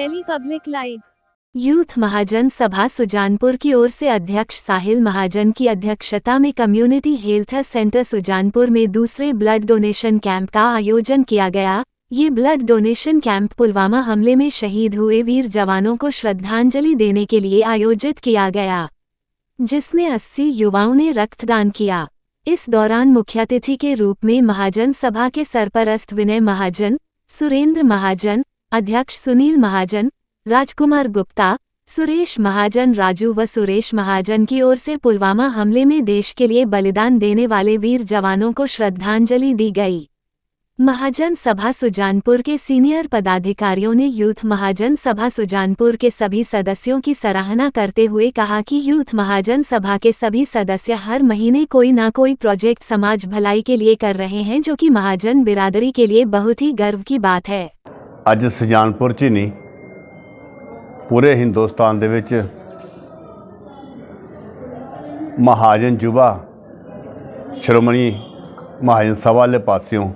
Delhi public live. Youth Mahajan Sabha Sujanpur की ओर से अध्यक्ष साहिल महाजन की अध्यक्षता में कम्युनिटी हेल्थ सेंटर सुजानपुर में दूसरे ब्लड डोनेशन कैंप का आयोजन किया गया। ये ब्लड डोनेशन कैंप पुलवामा हमले में शहीद हुए वीर जवानों को श्रद्धांजलि देने के लिए आयोजित किया गया, जिसमें 80 युवाओं ने रक्तदान किया। इस दौरान मुख्यातिथि के रूप में महाजन सभा के सरपरस्त विनय महाजन, सुरेंद्र महाजन अध्यक्ष सुनील महाजन, राजकुमार गुप्ता, सुरेश महाजन राजू व सुरेश महाजन की ओर से पुलवामा हमले में देश के लिए बलिदान देने वाले वीर जवानों को श्रद्धांजलि दी गई। महाजन सभा सुजानपुर के सीनियर पदाधिकारियों ने यूथ महाजन सभा सुजानपुर के सभी सदस्यों की सराहना करते हुए कहा कि यूथ महाजन सभा के सभी सदस्य हर महीने कोई ना कोई प्रोजेक्ट समाज भलाई के लिए कर रहे हैं, जो कि महाजन बिरादरी के लिए बहुत ही गर्व की बात है। ਅੱਜ ਸੁਜਾਨਪੁਰ 'ਚ ਹੀ ਨਹੀਂ, ਪੂਰੇ ਹਿੰਦੁਸਤਾਨ ਦੇ ਵਿੱਚ ਮਹਾਜਨ ਯੁਵਾ ਸ਼੍ਰੋਮਣੀ ਮਹਾਜਨ ਸਭਾ ਵਾਲੇ ਪਾਸਿਓਂ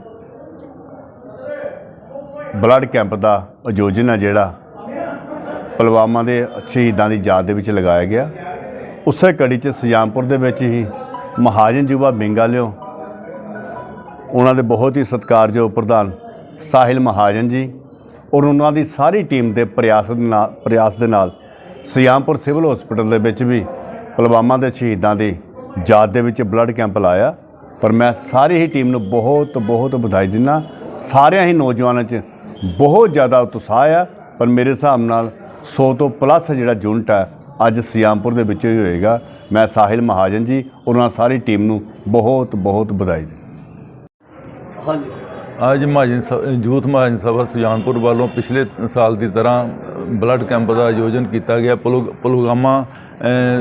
ਬਲੱਡ ਕੈਂਪ ਦਾ ਆਯੋਜਨ ਹੈ ਜਿਹੜਾ ਪੁਲਵਾਮਾ ਦੇ ਸ਼ਹੀਦਾਂ ਦੀ ਯਾਦ ਦੇ ਵਿੱਚ ਲਗਾਇਆ ਗਿਆ। ਉਸੇ ਕੜੀ 'ਚ ਸੁਜਾਨਪੁਰ ਦੇ ਵਿੱਚ ਹੀ ਮਹਾਜਨ ਯੁਵਾ ਬਿੰਗਾਲਿਓ ਉਹਨਾਂ ਦੇ ਬਹੁਤ ਹੀ ਸਤਿਕਾਰਯੋਗ ਪ੍ਰਧਾਨ ਸਾਹਿਲ ਮਹਾਜਨ ਜੀ ਔਰ ਉਹਨਾਂ ਦੀ ਸਾਰੀ ਟੀਮ ਦੇ ਪ੍ਰਯਾਸ ਦੇ ਨਾਲ, ਪ੍ਰਯਾਸ ਦੇ ਨਾਲ ਸਿਆਮਪੁਰ ਸਿਵਲ ਹਸਪੀਟਲ ਦੇ ਵਿੱਚ ਵੀ ਪੁਲਵਾਮਾ ਦੇ ਸ਼ਹੀਦਾਂ ਦੀ ਯਾਦ ਦੇ ਵਿੱਚ ਬਲੱਡ ਕੈਂਪ ਲਾਇਆ। ਪਰ ਮੈਂ ਸਾਰੀ ਹੀ ਟੀਮ ਨੂੰ ਬਹੁਤ ਬਹੁਤ ਵਧਾਈ ਦਿੰਦਾ। ਸਾਰਿਆਂ ਹੀ ਨੌਜਵਾਨਾਂ 'ਚ ਬਹੁਤ ਜ਼ਿਆਦਾ ਉਤਸ਼ਾਹ ਆ। ਪਰ ਮੇਰੇ ਹਿਸਾਬ ਨਾਲ 100 ਤੋਂ ਪਲੱਸ ਜਿਹੜਾ ਯੂਨਿਟ ਹੈ ਅੱਜ ਸਿਆਮਪੁਰ ਦੇ ਵਿੱਚ ਹੀ ਹੋਏਗਾ। ਮੈਂ ਸਾਹਿਲ ਮਹਾਜਨ ਜੀ ਔਰ ਉਹਨਾਂ ਸਾਰੀ ਟੀਮ ਨੂੰ ਬਹੁਤ ਬਹੁਤ ਵਧਾਈ ਦਿੰਦਾ। ਅੱਜ ਮਹਾਜਨ ਸ- ਯੂਥ ਮਹਾਜਨ ਸਭਾ ਸੁਜਾਨਪੁਰ ਵੱਲੋਂ ਪਿਛਲੇ ਸਾਲ ਦੀ ਤਰ੍ਹਾਂ ਬਲੱਡ ਕੈਂਪ ਦਾ ਆਯੋਜਨ ਕੀਤਾ ਗਿਆ। ਪੁਲਗ- ਪੁਲਵਾਮਾ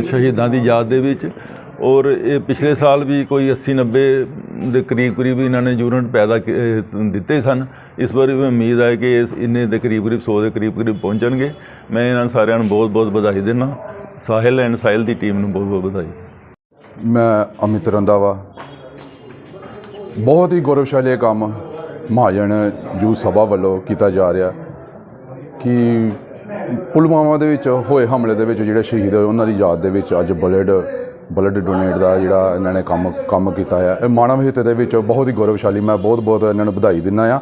ਸ਼ਹੀਦਾਂ ਦੀ ਯਾਦ ਦੇ ਵਿੱਚ ਔਰ ਇਹ ਪਿਛਲੇ ਸਾਲ ਵੀ ਕੋਈ 80 90 ਦੇ ਕਰੀਬ ਕਰੀਬ ਇਹਨਾਂ ਨੇ ਯੂਨਿਟ ਪੈਦਾ ਦਿੱਤੇ ਸਨ। ਇਸ ਵਾਰ ਵੀ ਉਮੀਦ ਹੈ ਕਿ ਇਸ ਇੰਨੇ ਦੇ ਕਰੀਬ ਕਰੀਬ 100 ਦੇ ਕਰੀਬ ਕਰੀਬ ਪਹੁੰਚਣਗੇ। ਮੈਂ ਇਹਨਾਂ ਸਾਰਿਆਂ ਨੂੰ ਬਹੁਤ ਬਹੁਤ ਵਧਾਈ ਦਿੰਦਾ ਸਾਹਿਲ ਐਂਡ ਸਾਹਿਲ ਦੀ ਟੀਮ ਨੂੰ ਬਹੁਤ ਬਹੁਤ ਵਧਾਈ। ਮੈਂ ਅਮਿਤ ਰੰਦਾਵਾ ਬਹੁਤ ਹੀ ਗੌਰਵਸ਼ਾਲੀ ਇਹ ਕੰਮ ਮਹਾਜਨ ਯੂਥ ਸਭਾ ਵੱਲੋਂ ਕੀਤਾ ਜਾ ਰਿਹਾ ਕਿ ਪੁਲਵਾਮਾ ਦੇ ਵਿੱਚ ਹੋਏ ਹਮਲੇ ਦੇ ਵਿੱਚ ਜਿਹੜੇ ਸ਼ਹੀਦ ਹੋਏ ਉਹਨਾਂ ਦੀ ਯਾਦ ਦੇ ਵਿੱਚ ਅੱਜ ਬਲੱਡ ਬਲੱਡ ਡੋਨੇਟ ਦਾ ਜਿਹੜਾ ਇਹਨਾਂ ਨੇ ਕੰਮ ਕੰਮ ਕੀਤਾ ਹੈ ਇਹ ਮਾਨਵ ਹਿੱਤ ਦੇ ਵਿੱਚ ਬਹੁਤ ਹੀ ਗੌਰਵਸ਼ਾਲੀ ਮੈਂ ਬਹੁਤ ਬਹੁਤ ਇਹਨਾਂ ਨੂੰ ਵਧਾਈ ਦਿੰਦਾ ਆ।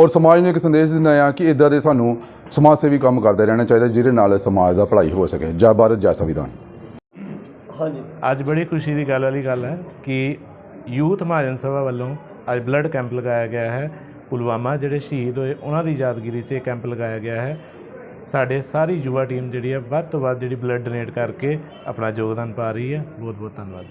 ਔਰ ਸਮਾਜ ਨੂੰ ਇੱਕ ਸੰਦੇਸ਼ ਦਿੰਦਾ ਆ ਕਿ ਇਦਾਂ ਦੇ ਸਾਨੂੰ ਸਮਾਜ ਸੇਵੀ ਕੰਮ ਕਰਦੇ ਰਹਿਣਾ ਚਾਹੀਦਾ ਜਿਹਦੇ ਨਾਲ ਸਮਾਜ ਦਾ ਭਲਾਈ ਹੋ ਸਕੇ। ਜੈ ਭਾਰਤ ਜੈ ਸੰਵਿਧਾਨ। ਅੱਜ ਬੜੀ ਖੁਸ਼ੀ ਦੀ ਗੱਲ ਵਾਲੀ ਗੱਲ ਹੈ ਕਿ ਯੂਥ ਮਹਾਜਨ ਸਭਾ ਵੱਲੋਂ ਅੱਜ ਬਲੱਡ ਕੈਂਪ ਲਗਾਇਆ ਗਿਆ ਹੈ। ਪੁਲਵਾਮਾ ਜਿਹੜੇ ਸ਼ਹੀਦ ਹੋਏ, ਉਹਨਾਂ ਦੀ ਯਾਦਗਿਰੀ 'ਚ ਇਹ ਕੈਂਪ ਲਗਾਇਆ ਗਿਆ ਹੈ। ਸਾਡੇ ਸਾਰੀ ਯੁਵਾ ਟੀਮ ਜਿਹੜੀ ਹੈ, ਵੱਧ ਤੋਂ ਵੱਧ ਜਿਹੜੀ ਬਲੱਡ ਡੋਨੇਟ ਕਰਕੇ ਆਪਣਾ ਯੋਗਦਾਨ ਪਾ ਰਹੀ ਹੈ। ਬਹੁਤ ਬਹੁਤ ਧੰਨਵਾਦ।